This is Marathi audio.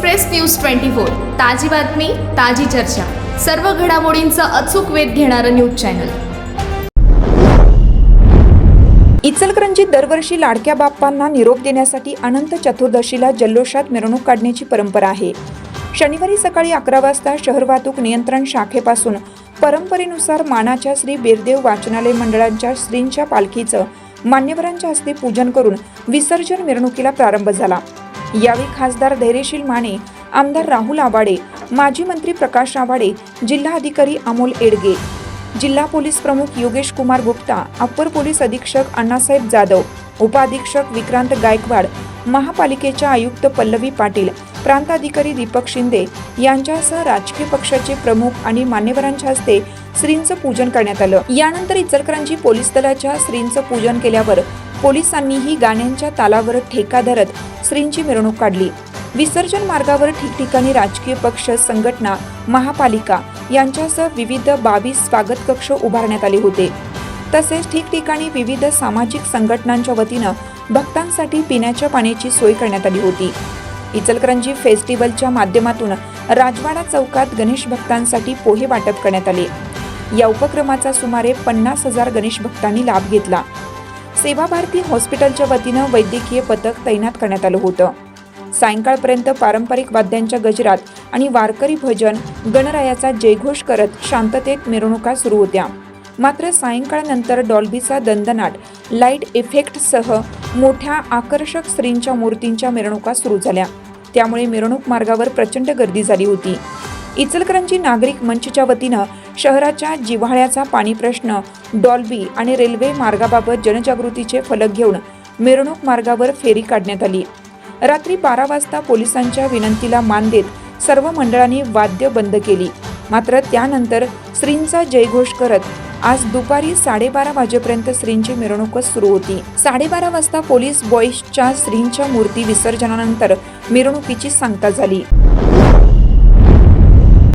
Express news twenty four. ताजी बातमी ताजी चर्चा. सर्व घडामोडींचा अचूक वेध घेणारं न्यूज चॅनल. इचलकरंजीत दरवर्षी लाडक्या बाप्पांना निरोप देण्यासाठी अनंत चतुर्दशीला जल्लोषात मिरवणूक काढण्याची परंपरा आहे. शनिवारी सकाळी अकरा वाजता शहर वाहतूक नियंत्रण शाखेपासून परंपरेनुसार मानाच्या श्री बिरदेव वाचनालय मंडळांच्या श्रींच्या पालखीचं मान्यवरांच्या हस्ते पूजन करून विसर्जन मिरवणुकीला प्रारंभ झाला. यावेळी खासदार धैर्यशील माने आमदार राहुल आवाडे माजी मंत्री प्रकाश आवाडे जिल्हा अधिकारी अमोल एडगे जिल्हा पोलीस प्रमुख योगेश कुमार गुप्ता अप्पर पोलीस अधीक्षक अण्णासाहेब जाधव उपाधीक्षक विक्रांत गायकवाड महापालिकेच्या आयुक्त पल्लवी पाटील प्रांताधिकारी दीपक शिंदे यांच्यासह राजकीय पक्षाचे प्रमुख आणि मान्यवरांच्या हस्ते श्रींचं पूजन करण्यात आलं. यानंतर इचलकरंजी पोलीस दलाच्या श्रींचं पूजन केल्यावर पोलिसांनीही गाण्यांच्या तालावर ठेका धरत श्रींची मिरवणूक काढली. विसर्जन मार्गावर ठिकठिकाणी राजकीय पक्ष संघटना महापालिका यांच्यासह विविध बावीस स्वागत कक्ष उभारण्यात आले होते. तसेच ठिकठिकाणी विविध सामाजिक संघटनांच्या वतीनं भक्तांसाठी पिण्याच्या पाण्याची सोय करण्यात आली होती. इचलकरंजी फेस्टिवलच्या माध्यमातून राजवाडा चौकात गणेश भक्तांसाठी पोहे वाटप करण्यात आले. या उपक्रमाचा सुमारे पन्नास हजार गणेश भक्तांनी लाभ घेतला. सेवा भारती हॉस्पिटलच्या वतीनं वैद्यकीय पथक तैनात करण्यात आलं होतं. सायंकाळपर्यंत पारंपरिक वाद्यांच्या गजरात आणि वारकरी भजन गणरायाचा जयघोष करत शांततेत मिरवणुका सुरू होत्या. मात्र सायंकाळनंतर डॉल्बीचा दंदनाट लाइट इफेक्टसह मोठ्या आकर्षक स्त्रींच्या मूर्तींच्या मिरवणुका सुरू झाल्या. त्यामुळे मिरवणूक मार्गावर प्रचंड गर्दी झाली होती. इचलकरंजी नागरिक मंचच्या वतीनं शहराच्या जिव्हाळ्याचा पाणी प्रश्न डॉल्बी आणि रेल्वे मार्गाबाबत जनजागृतीचे फलक घेऊन मिरवणूक मार्गावर फेरी काढण्यात आली. रात्री बारा वाजता पोलिसांच्या विनंतीला मान देत सर्व मंडळांनी वाद्य बंद केली. मात्र त्यानंतर श्रींचा जयघोष करत आज दुपारी साडेबारा वाजेपर्यंत श्रींची मिरवणूकच सुरू होती. साडेबारा वाजता पोलीस बॉईजच्या श्रींच्या मूर्ती विसर्जनानंतर मिरवणुकीची सांगता झाली.